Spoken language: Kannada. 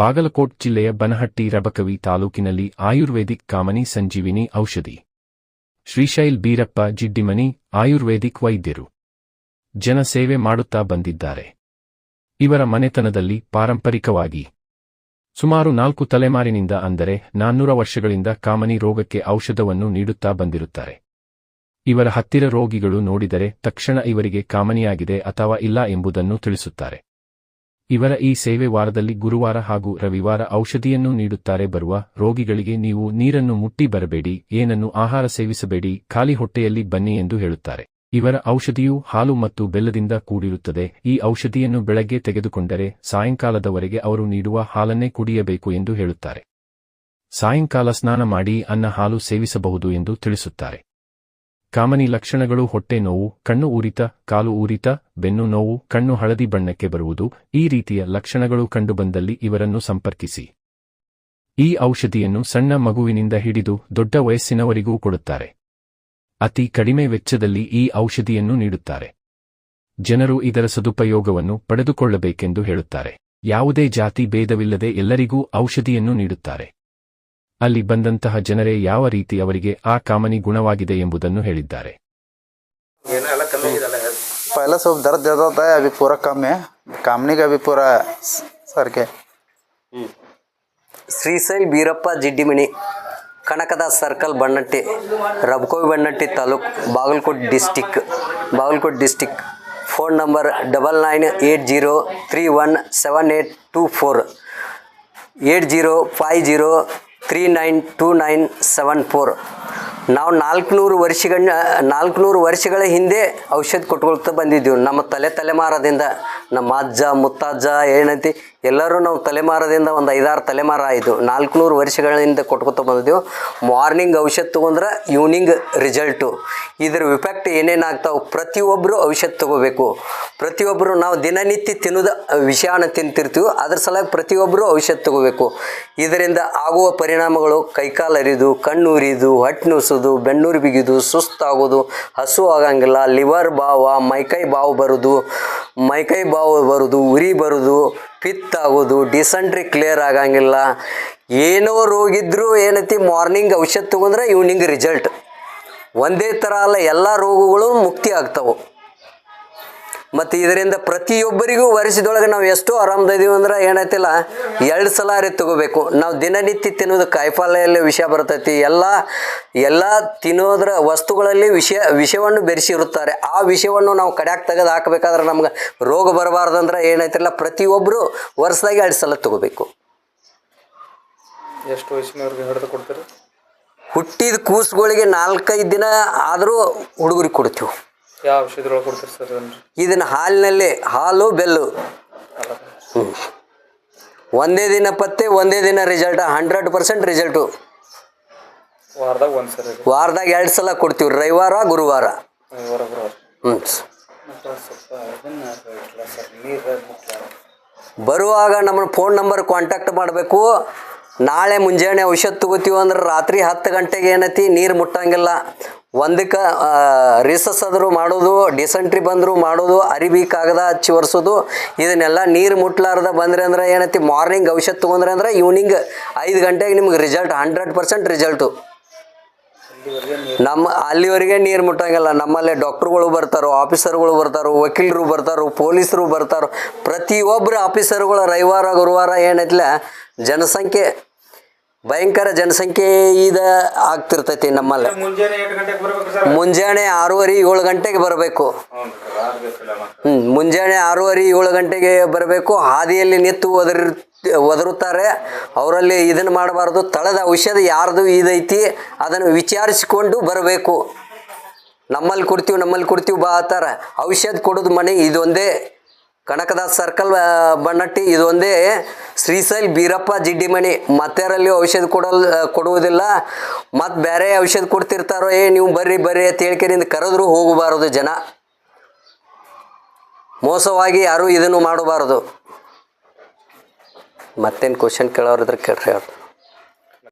ಬಾಗಲಕೋಟ್ ಜಿಲ್ಲೆಯ ಬನಹಟ್ಟಿ ರಬಕವಿ ತಾಲೂಕಿನಲ್ಲಿ ಆಯುರ್ವೇದಿಕ್ ಕಾಮನಿ ಸಂಜೀವಿನಿ ಔಷಧಿ. ಶ್ರೀಶೈಲ್ ಬೀರಪ್ಪ ಜಿಡ್ಡಿಮನಿ ಆಯುರ್ವೇದಿಕ್ ವೈದ್ಯರು. ಜನ ಸೇವೆ ಮಾಡುತ್ತಾ ಬಂದಿದ್ದಾರೆ. ಇವರ ಮನೆತನದಲ್ಲಿ ಪಾರಂಪರಿಕವಾಗಿ. ಸುಮಾರು ನಾಲ್ಕು ತಲೆಮಾರಿನಿಂದ ಅಂದರೆ ನಾನ್ನೂರ ವರ್ಷಗಳಿಂದ ಕಾಮನಿ ರೋಗಕ್ಕೆ ಔಷಧವನ್ನು ನೀಡುತ್ತಾ ಬಂದಿರುತ್ತಾರೆ. ಇವರ ಹತ್ತಿರ ರೋಗಿಗಳು ನೋಡಿದರೆ ತಕ್ಷಣ ಇವರಿಗೆ ಕಾಮನಿಯಾಗಿದೆ ಅಥವಾ ಇಲ್ಲ ಎಂಬುದನ್ನು ತಿಳಿಸುತ್ತಾರೆ. ಇವರ ಈ ಸೇವೆ ವಾರದಲ್ಲಿ ಗುರುವಾರ ಹಾಗೂ ರವಿವಾರ ಔಷಧಿಯನ್ನು ನೀಡುತ್ತಾರೆ ಬರುವ ರೋಗಿಗಳಿಗೆ ನೀವು ನೀರನ್ನು ಮುಟ್ಟಿ ಬರಬೇಡಿ, ಏನನ್ನು ಆಹಾರ ಸೇವಿಸಬೇಡಿ, ಖಾಲಿ ಹೊಟ್ಟೆಯಲ್ಲಿ ಬನ್ನಿ ಎಂದು ಹೇಳುತ್ತಾರೆ. ಇವರ ಔಷಧಿಯು ಹಾಲು ಮತ್ತು ಬೆಲ್ಲದಿಂದ ಕೂಡಿರುತ್ತದೆ. ಈ ಔಷಧಿಯನ್ನು ಬೆಳಗ್ಗೆ ತೆಗೆದುಕೊಂಡರೆ ಸಾಯಂಕಾಲದವರೆಗೆ ಅವರು ನೀಡುವ ಹಾಲನ್ನೇ ಕುಡಿಯಬೇಕು ಎಂದು ಹೇಳುತ್ತಾರೆ. ಸಾಯಂಕಾಲ ಸ್ನಾನ ಮಾಡಿ ಅನ್ನ ಹಾಲು ಸೇವಿಸಬಹುದು ಎಂದು ತಿಳಿಸುತ್ತಾರೆ. ಕಾಮನಿ ಲಕ್ಷಣಗಳು ಹೊಟ್ಟೆ ನೋವು, ಕಣ್ಣು ಊರಿತ, ಕಾಲು ಊರಿತ, ಬೆನ್ನು ನೋವು, ಕಣ್ಣು ಹಳದಿ ಬಣ್ಣಕ್ಕೆ ಬರುವುದು, ಈ ರೀತಿಯ ಲಕ್ಷಣಗಳು ಕಂಡುಬಂದಲ್ಲಿ ಇವರನ್ನು ಸಂಪರ್ಕಿಸಿ. ಈ ಔಷಧಿಯನ್ನು ಸಣ್ಣ ಮಗುವಿನಿಂದ ಹಿಡಿದು ದೊಡ್ಡ ವಯಸ್ಸಿನವರಿಗೂ ಕೊಡುತ್ತಾರೆ. ಅತಿ ಕಡಿಮೆ ವೆಚ್ಚದಲ್ಲಿ ಈ ಔಷಧಿಯನ್ನು ನೀಡುತ್ತಾರೆ. ಜನರು ಇದರ ಸದುಪಯೋಗವನ್ನು ಪಡೆದುಕೊಳ್ಳಬೇಕೆಂದು ಹೇಳುತ್ತಾರೆ. ಯಾವುದೇ ಜಾತಿ ಭೇದವಿಲ್ಲದೆ ಎಲ್ಲರಿಗೂ ಔಷಧಿಯನ್ನು ನೀಡುತ್ತಾರೆ. ಅಲ್ಲಿ ಬಂದಂತಹ ಜನರೇ ಯಾವ ರೀತಿ ಅವರಿಗೆ ಆ ಕಾಮನಿ ಗುಣವಾಗಿದೆ ಎಂಬುದನ್ನು ಹೇಳಿದ್ದಾರೆ पहले सब दर्द ज़्यादा था अभी पूरा कम है कामनी का भी पूरा स- सर के Srishail Birappa Jiddimani Kanakadas circle Banahatti Rabkavi Banahatti taluk Bagalkot district Bagalkot district phone number double nine eight zero three one seven eight two four eight zero five zero three nine two nine seven four. ನಾವು ನಾಲ್ಕುನೂರು ವರ್ಷಗಳ ನಾಲ್ಕುನೂರು ವರ್ಷಗಳ ಹಿಂದೆ ಔಷಧ ಕೊಟ್ಕೊಳ್ತಾ ಬಂದಿದ್ದೀವಿ. ನಮ್ಮ ತಲೆ ತಲೆಮಾರದಿಂದ ನಮ್ಮ ಅಜ್ಜ, ಮುತ್ತಜ್ಜ, ಏನೈತಿ ಎಲ್ಲರೂ ನಾವು ತಲೆಮಾರದಿಂದ ಒಂದು ಐದಾರು ತಲೆಮಾರ ಆಯಿತು. ನಾಲ್ಕುನೂರು ವರ್ಷಗಳಿಂದ ಕೊಟ್ಕೊತ ಬಂದಿದ್ದೆವು ಮಾರ್ನಿಂಗ್ ಔಷಧ ತೊಗೊಂಡ್ರೆ ಈವ್ನಿಂಗ್ ರಿಸಲ್ಟು ಇದ್ರ ವಿಫೆಕ್ಟ್ ಏನೇನು ಆಗ್ತಾವೆ? ಪ್ರತಿಯೊಬ್ಬರು ಔಷಧ ತಗೋಬೇಕು. ಪ್ರತಿಯೊಬ್ಬರು ನಾವು ದಿನನಿತ್ಯ ತಿನ್ನೋದು ವಿಷಯನ ತಿಂತಿರ್ತೀವಿ. ಅದ್ರ ಸಲುವಾಗಿ ಪ್ರತಿಯೊಬ್ಬರು ಔಷಧ ತಗೋಬೇಕು. ಇದರಿಂದ ಆಗುವ ಪರಿಣಾಮಗಳು ಕೈಕಾಲು ಅರಿದು ಕಣ್ಣು ಉರಿದು ಹೊಟ್ಟೆ ಬೆನ್ನೂರು ಬಿಗಿದು, ಸುಸ್ತಾಗೋದು, ಹಸು ಆಗಂಗಿಲ್ಲ ಲಿವರ್ ಬಾವ ಮೈಕೈ ಬಾವು ಬರೋದು ಮೈಕೈ ಬಾವು ಬರೋದು, ಉರಿ ಬರೋದು, ಪಿತ್ ಆಗೋದು ಡಿಸೆಂಟ್ರಿ ಕ್ಲಿಯರ್ ಆಗಂಗಿಲ್ಲ. ಏನೋ ರೋಗಿದ್ರು ಏನೈತಿ ಮಾರ್ನಿಂಗ್ ಔಷಧ ತೊಗೊಂಡ್ರೆ ಈವ್ನಿಂಗ್ ರಿಸಲ್ಟ್ ಒಂದೇ ಥರ ಅಲ್ಲ, ಎಲ್ಲ ರೋಗಗಳು ಮುಕ್ತಿ ಆಗ್ತಾವೆ. ಮತ್ತು ಇದರಿಂದ ಪ್ರತಿಯೊಬ್ಬರಿಗೂ ವರ್ಷದೊಳಗೆ ನಾವು ಎಷ್ಟು ಆರಾಮದಿದ್ದೀವಿ ಅಂದ್ರೆ ಏನಾಯ್ತಿಲ್ಲ? ಎರಡು ಸಲ ಅರಿ ತಗೋಬೇಕು. ನಾವು ದಿನನಿತ್ಯ ತಿನ್ನೋದು ಕಾಯಿಪಲ್ಲೆಯಲ್ಲಿ ವಿಷ ಬರ್ತೈತಿ. ಎಲ್ಲ ಎಲ್ಲ ತಿನ್ನೋದ್ರ ವಸ್ತುಗಳಲ್ಲಿ ವಿಷಯ ವಿಷವನ್ನು ಬೆರೆಸಿರುತ್ತಾರೆ. ಆ ವಿಷಯವನ್ನು ನಾವು ಕಡ್ಯಾಕ್ ತೆಗೆದು ಹಾಕಬೇಕಾದ್ರೆ ನಮ್ಗೆ ರೋಗ ಬರಬಾರ್ದಂದ್ರೆ ಏನೈತಿಲ್ಲ ಪ್ರತಿಯೊಬ್ಬರು ವರ್ಷದಾಗೆ ಎರಡು ಸಲ ತಗೋಬೇಕು. ಎಷ್ಟು ವಯಸ್ಸಿನವ್ರಿಗೆ ಹಿಡಿದು ಕೊಡ್ತಾರೆ? ಹುಟ್ಟಿದ ಕೂಸುಗಳಿಗೆ ನಾಲ್ಕೈದು ದಿನ ಆದರೂ ಹುಡುಗರಿಗೆ ಕೊಡ್ತೀವಿ. ಯಾವ ಔಷಧಿಗಳು ಕೊಡ್ತೀರಿ ಸರ್ ಅದನ್ನು ಇದನ್ನು ಹಾಲಿನಲ್ಲಿ ಹಾಲು ಬೆಲ್ಲು. ಒಂದೇ ದಿನ ಪತ್ತೆ ಒಂದೇ ದಿನ ರಿಸಲ್ಟ್ ಹಂಡ್ರೆಡ್ ಪರ್ಸೆಂಟ್ ರಿಸಲ್ಟು ವಾರದಾಗ ಒಂದು ಸರಿ ವಾರದಾಗ ಎರಡು ಸಲ ಕೊಡ್ತೀವಿ ರವಿವಾರ ಗುರುವಾರ. ಹ್ಞೂ ಇಟ್ಲ ಸರ್ ನೀರು ಬರುವಾಗ ನಮ್ಮ ಫೋನ್ ನಂಬರ್ ಕಾಂಟ್ಯಾಕ್ಟ್ ಮಾಡಬೇಕು. ನಾಳೆ ಮುಂಜಾನೆ ಔಷಧ ತಗೋತೀವಿ ಅಂದ್ರೆ ರಾತ್ರಿ ಹತ್ತು ಗಂಟೆಗೆ ಏನೈತಿ? ನೀರು ಮುಟ್ಟಂಗಿಲ್ಲ. ಒಂದಕ್ಕೆ ರಿಸಸ್ ಆದರೂ ಮಾಡೋದು ಡಿಸೆಂಟ್ರಿ ಬಂದರೂ ಮಾಡೋದು ಅರಿಬಿ ಕಾಗದ ಹಚ್ಚಿ ಒರೆಸೋದು, ಇದನ್ನೆಲ್ಲ ನೀರು ಮುಟ್ಲಾರ್ದ ಬಂದರೆ ಅಂದ್ರೆ ಏನೈತಿ ಮಾರ್ನಿಂಗ್ ಔಷಧ ತೊಗೊಂಡ್ರೆ ಅಂದ್ರೆ ಈವ್ನಿಂಗ್ ಐದು ಗಂಟೆಗೆ ನಿಮ್ಗೆ ರಿಸಲ್ಟ್ ಹಂಡ್ರೆಡ್ ಪರ್ಸೆಂಟ್ ರಿಸಲ್ಟು ನಮ್ಮ ಅಲ್ಲಿವರೆಗೆ ನೀರು ಮುಟ್ಟಂಗಿಲ್ಲ. ನಮ್ಮಲ್ಲೇ ಡಾಕ್ಟ್ರುಗಳು ಬರ್ತಾರೋ ಆಫೀಸರ್ಗಳು ಬರ್ತಾರೋ, ವಕೀಲರು ಬರ್ತಾರೋ, ಪೊಲೀಸರು ಬರ್ತಾರೋ. ಪ್ರತಿಯೊಬ್ಬರು ಆಫೀಸರ್ಗಳು ರವಿವಾರ, ಗುರುವಾರ ಏನೈತಿಲ್ಲ, ಜನಸಂಖ್ಯೆ ಭಯಂಕರ ಜನಸಂಖ್ಯೆ ಇದ ಆಗ್ತಿರ್ತೈತಿ ನಮ್ಮಲ್ಲಿ. ಮುಂಜಾನೆ ಆರೂವರೆ ಏಳು ಗಂಟೆಗೆ ಬರಬೇಕು. ಹ್ಮ್ ಮುಂಜಾನೆ ಆರೂವರೆ ಏಳು ಗಂಟೆಗೆ ಬರಬೇಕು. ಹಾದಿಯಲ್ಲಿ ನಿಂತು ಒದರಿ ಒದರುತ್ತಾರೆ. ಅವರಲ್ಲಿ ಇದನ್ನು ಮಾಡಬಾರ್ದು. ತಳದ ಔಷಧ ಯಾರ್ದು ಇದೈತಿ ಅದನ್ನು ವಿಚಾರಿಸಿಕೊಂಡು ಬರಬೇಕು. ನಮ್ಮಲ್ಲಿ ಕೊಡ್ತೀವಿ ನಮ್ಮಲ್ಲಿ ಕೊಡ್ತೀವಿ ಬಾ ಆತಾರ ಔಷಧ ಕೊಡೋದು ಮನೆ ಇದೊಂದೇ. ಕನಕದಾಸ್ ಸರ್ಕಲ್ ಬಣ್ಣಟ್ಟಿ ಬಣ್ಣಟ್ಟಿ, ಇದೊಂದೇ ಶ್ರೀಶೈಲ್ ಬೀರಪ್ಪ ಜಿಡ್ಡಿಮಣಿ. ಮತ್ತಾರಲ್ಲಿ ಔಷಧ ಕೊಡಲ್ ಕೊಡುವುದಿಲ್ಲ. ಮತ್ತು ಬೇರೆ ಔಷಧ ಕೊಡ್ತಿರ್ತಾರೋ ಏ, ನೀವು ಬರ್ರಿ ಬರ್ರಿ ಅಂತ ಹೇಳ್ಕೆರಿಂದ ಕರೆದ್ರು ಹೋಗಬಾರದು ಜನ. ಮೋಸವಾಗಿ ಯಾರೂ ಇದನ್ನು ಮಾಡಬಾರದು. ಮತ್ತೇನು ಕ್ವಶನ್ ಕೇಳೋರಿದ್ರೆ ಕೇಳ್ರಿ ಅವ್ರು.